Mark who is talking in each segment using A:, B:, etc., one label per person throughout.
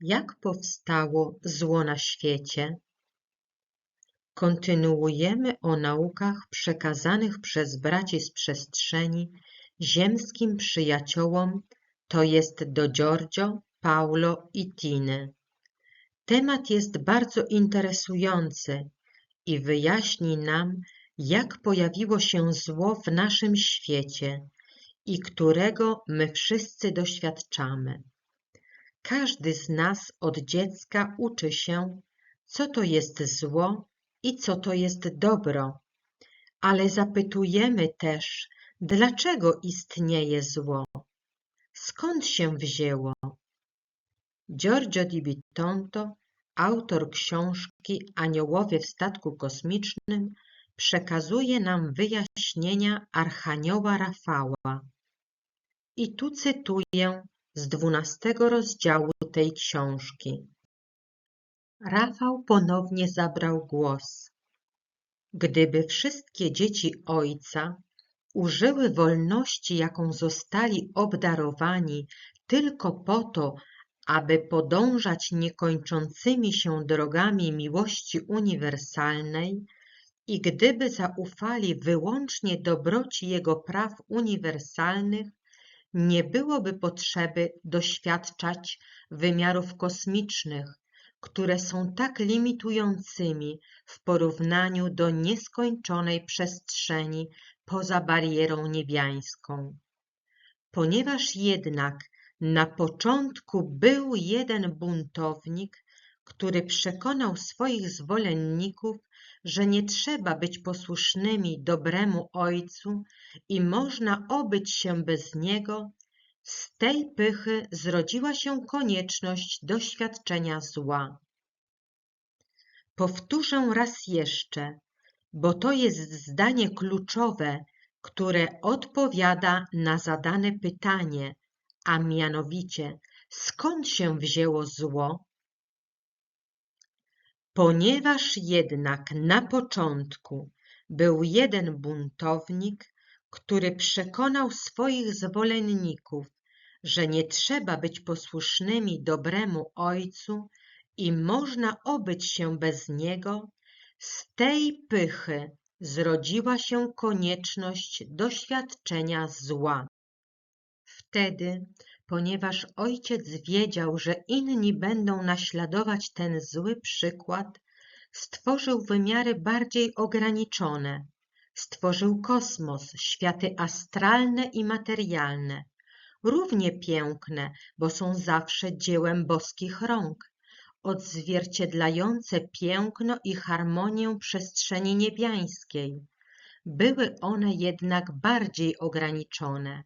A: Jak powstało zło na świecie? Kontynuujemy o naukach przekazanych przez braci z przestrzeni ziemskim przyjaciołom, to jest do Giorgio, Paulo i Tiny. Temat jest bardzo interesujący i wyjaśni nam, jak pojawiło się zło w naszym świecie i którego my wszyscy doświadczamy. Każdy z nas od dziecka uczy się, co to jest zło i co to jest dobro, ale zapytujemy też, dlaczego istnieje zło, skąd się wzięło. Giorgio di Bittonto, autor książki Aniołowie w statku kosmicznym, przekazuje nam wyjaśnienia Archanioła Rafała. I tu cytuję z dwunastego rozdziału tej książki. Rafał ponownie zabrał głos. Gdyby wszystkie dzieci Ojca użyły wolności, jaką zostali obdarowani, tylko po to, aby podążać niekończącymi się drogami miłości uniwersalnej i gdyby zaufali wyłącznie dobroci Jego praw uniwersalnych, nie byłoby potrzeby doświadczać wymiarów kosmicznych, które są tak limitującymi w porównaniu do nieskończonej przestrzeni poza barierą niebiańską. Ponieważ jednak na początku był jeden buntownik, który przekonał swoich zwolenników, że nie trzeba być posłusznymi dobremu Ojcu i można obyć się bez Niego, z tej pychy zrodziła się konieczność doświadczenia zła. Powtórzę raz jeszcze, bo to jest zdanie kluczowe, które odpowiada na zadane pytanie, a mianowicie skąd się wzięło zło? Ponieważ jednak na początku był jeden buntownik, który przekonał swoich zwolenników, że nie trzeba być posłusznymi dobremu Ojcu i można obyć się bez Niego, z tej pychy zrodziła się konieczność doświadczenia zła. Wtedy, ponieważ ojciec wiedział, że inni będą naśladować ten zły przykład, stworzył wymiary bardziej ograniczone. Stworzył kosmos, światy astralne i materialne, równie piękne, bo są zawsze dziełem boskich rąk, odzwierciedlające piękno i harmonię przestrzeni niebiańskiej. Były one jednak bardziej ograniczone.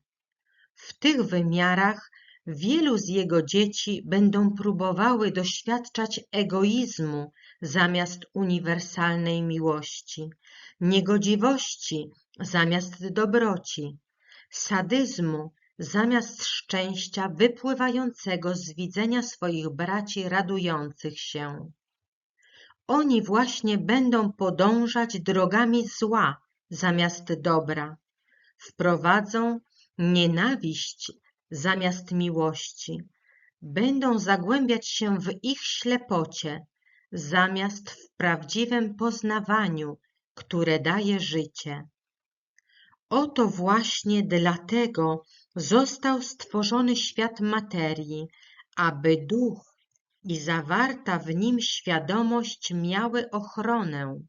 A: W tych wymiarach wielu z jego dzieci będą próbowały doświadczać egoizmu zamiast uniwersalnej miłości, niegodziwości zamiast dobroci, sadyzmu zamiast szczęścia wypływającego z widzenia swoich braci radujących się. Oni właśnie będą podążać drogami zła zamiast dobra. Wprowadzą nienawiść zamiast miłości. Będą zagłębiać się w ich ślepocie zamiast w prawdziwym poznawaniu, które daje życie. Oto właśnie dlatego został stworzony świat materii, aby duch i zawarta w nim świadomość miały ochronę.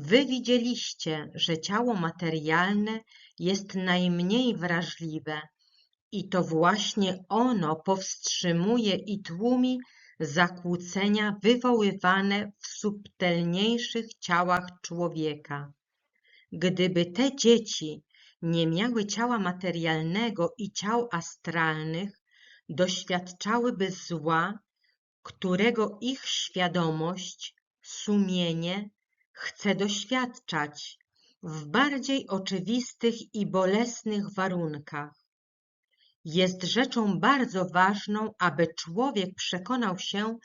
A: Wy widzieliście, że ciało materialne jest najmniej wrażliwe i to właśnie ono powstrzymuje i tłumi zakłócenia wywoływane w subtelniejszych ciałach człowieka. Gdyby te dzieci nie miały ciała materialnego i ciał astralnych, doświadczałyby zła, którego ich świadomość, sumienie chce doświadczać w bardziej oczywistych i bolesnych warunkach. Jest rzeczą bardzo ważną, aby człowiek przekonał się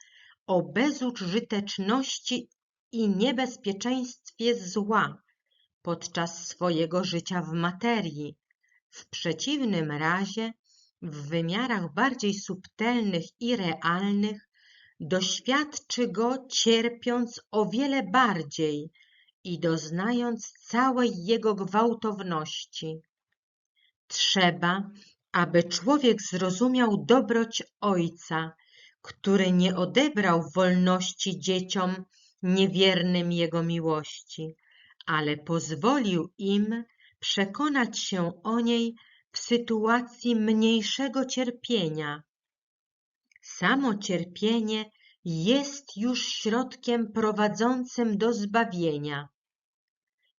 A: o bezużyteczności i niebezpieczeństwie zła podczas swojego życia w materii. W przeciwnym razie w wymiarach bardziej subtelnych i realnych, doświadczy go cierpiąc o wiele bardziej i doznając całej jego gwałtowności. Trzeba, aby człowiek zrozumiał dobroć Ojca, który nie odebrał wolności dzieciom niewiernym Jego miłości, ale pozwolił im przekonać się o niej w sytuacji mniejszego cierpienia. Samo cierpienie jest już środkiem prowadzącym do zbawienia.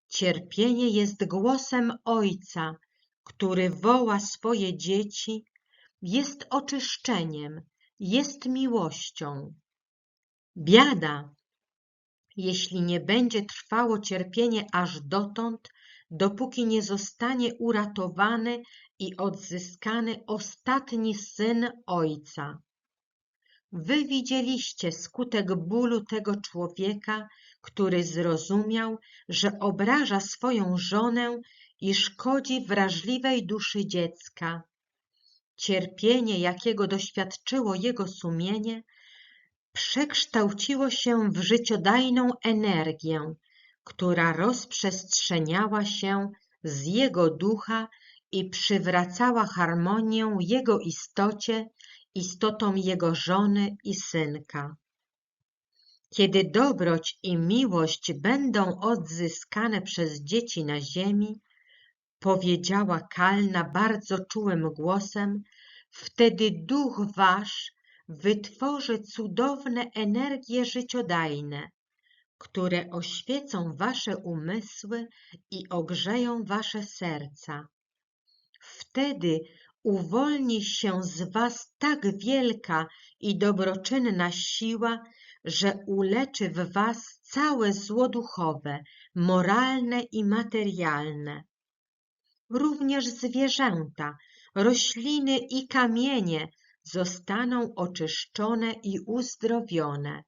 A: Cierpienie jest głosem Ojca, który woła swoje dzieci, jest oczyszczeniem, jest miłością. Biada, jeśli nie będzie trwało cierpienie aż dotąd, dopóki nie zostanie uratowany i odzyskany ostatni syn Ojca. Wy widzieliście skutek bólu tego człowieka, który zrozumiał, że obraża swoją żonę i szkodzi wrażliwej duszy dziecka. Cierpienie, jakiego doświadczyło jego sumienie, przekształciło się w życiodajną energię, która rozprzestrzeniała się z jego ducha i przywracała harmonię jego istocie, istotą jego żony i synka. Kiedy dobroć i miłość będą odzyskane przez dzieci na ziemi, powiedziała Kalna bardzo czułym głosem, wtedy duch wasz wytworzy cudowne energie życiodajne, które oświecą wasze umysły i ogrzeją wasze serca. Wtedy uwolni się z was tak wielka i dobroczynna siła, że uleczy w was całe zło duchowe, moralne i materialne. Również zwierzęta, rośliny i kamienie zostaną oczyszczone i uzdrowione.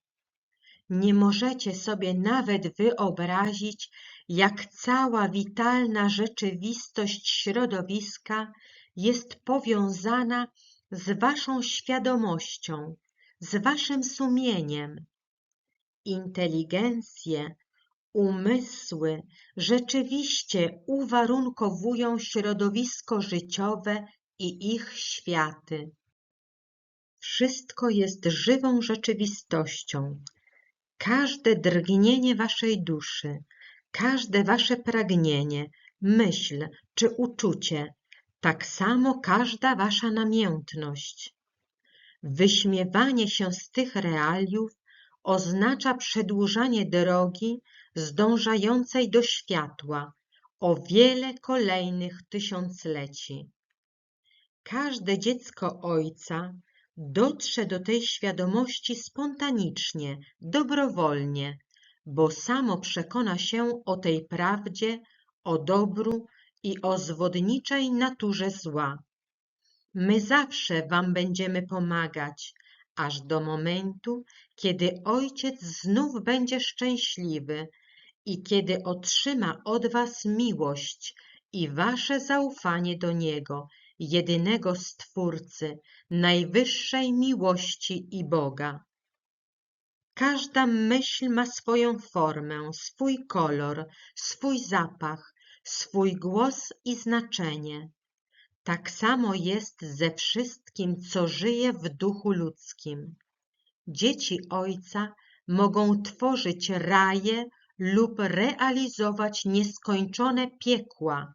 A: Nie możecie sobie nawet wyobrazić, jak cała witalna rzeczywistość środowiska jest powiązana z waszą świadomością, z waszym sumieniem. Inteligencje, umysły rzeczywiście uwarunkowują środowisko życiowe i ich światy. Wszystko jest żywą rzeczywistością. Każde drgnienie waszej duszy, każde wasze pragnienie, myśl czy uczucie, tak samo każda wasza namiętność. Wyśmiewanie się z tych realiów oznacza przedłużanie drogi zdążającej do światła o wiele kolejnych tysiącleci. Każde dziecko Ojca dotrze do tej świadomości spontanicznie, dobrowolnie, bo samo przekona się o tej prawdzie, o dobru i o zwodniczej naturze zła. My zawsze Wam będziemy pomagać, aż do momentu, kiedy Ojciec znów będzie szczęśliwy i kiedy otrzyma od Was miłość i Wasze zaufanie do Niego, jedynego Stwórcy, najwyższej miłości i Boga. Każda myśl ma swoją formę, swój kolor, swój zapach, swój głos i znaczenie. Tak samo jest ze wszystkim, co żyje w duchu ludzkim. Dzieci Ojca mogą tworzyć raje lub realizować nieskończone piekła.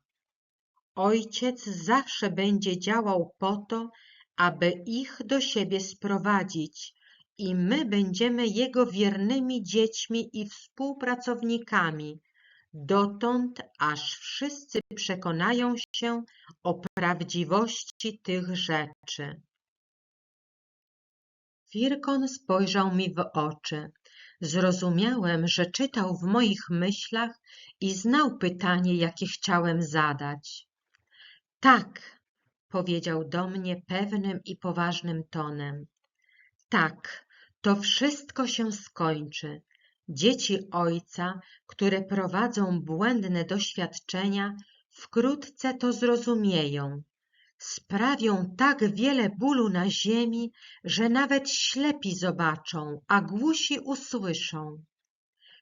A: Ojciec zawsze będzie działał po to, aby ich do siebie sprowadzić i my będziemy Jego wiernymi dziećmi i współpracownikami, dotąd aż wszyscy przekonają się o prawdziwości tych rzeczy. Firkon spojrzał mi w oczy. Zrozumiałem, że czytał w moich myślach i znał pytanie, jakie chciałem zadać. Tak, powiedział do mnie pewnym i poważnym tonem. Tak, to wszystko się skończy. Dzieci ojca, które prowadzą błędne doświadczenia, wkrótce to zrozumieją. sprawią tak wiele bólu na ziemi, że nawet ślepi zobaczą, a głusi usłyszą.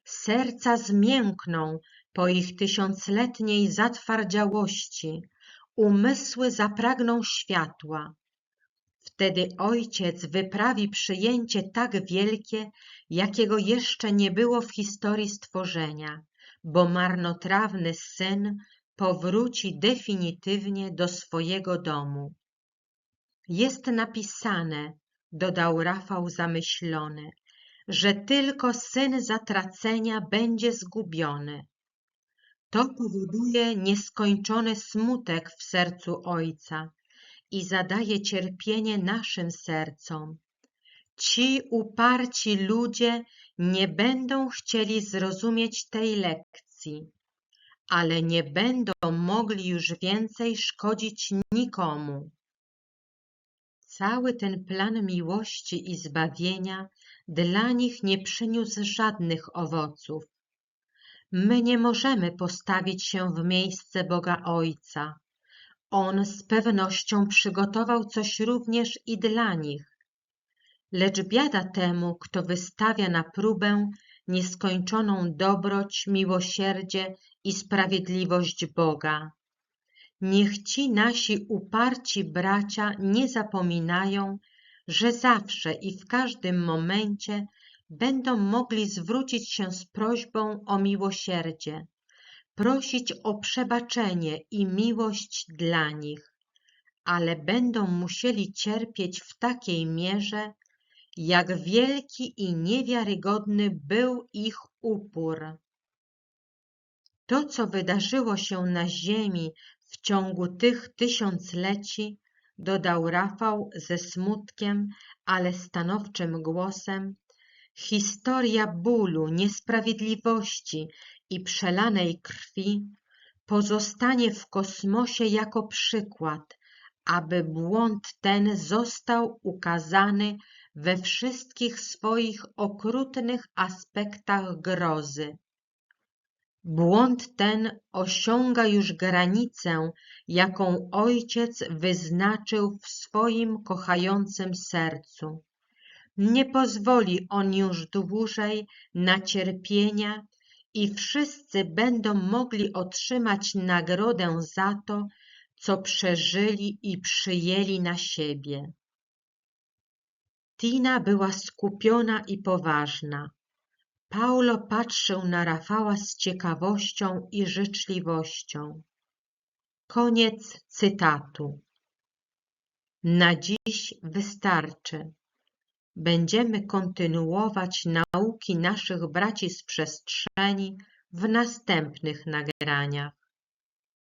A: Serca zmiękną po ich tysiącletniej zatwardziałości, umysły zapragną światła. Wtedy Ojciec wyprawi przyjęcie tak wielkie, jakiego jeszcze nie było w historii stworzenia, bo marnotrawny Syn powróci definitywnie do swojego domu. Jest napisane, dodał Rafał zamyślony, że tylko syn zatracenia będzie zgubiony. To powoduje nieskończony smutek w sercu ojca i zadaje cierpienie naszym sercom. Ci uparci ludzie nie będą chcieli zrozumieć tej lekcji, ale nie będą mogli już więcej szkodzić nikomu. Cały ten plan miłości i zbawienia dla nich nie przyniósł żadnych owoców. My nie możemy postawić się w miejsce Boga Ojca. On z pewnością przygotował coś również i dla nich. Lecz biada temu, kto wystawia na próbę nieskończoną dobroć, miłosierdzie i sprawiedliwość Boga. Niech ci nasi uparci bracia nie zapominają, że zawsze i w każdym momencie będą mogli zwrócić się z prośbą o miłosierdzie, prosić o przebaczenie i miłość dla nich, ale będą musieli cierpieć w takiej mierze, jak wielki i niewiarygodny był ich upór. To, co wydarzyło się na ziemi w ciągu tych tysiącleci, dodał Rafał ze smutkiem, ale stanowczym głosem, historia bólu, niesprawiedliwości i przelanej krwi pozostanie w kosmosie jako przykład, aby błąd ten został ukazany we wszystkich swoich okrutnych aspektach grozy. Błąd ten osiąga już granicę, jaką Ojciec wyznaczył w swoim kochającym sercu. Nie pozwoli On już dłużej na cierpienia i wszyscy będą mogli otrzymać nagrodę za to, co przeżyli i przyjęli na siebie. Tina była skupiona i poważna. Paulo patrzył na Rafała z ciekawością i życzliwością. Koniec cytatu. Na dziś wystarczy. Będziemy kontynuować nauki naszych braci z przestrzeni w następnych nagraniach.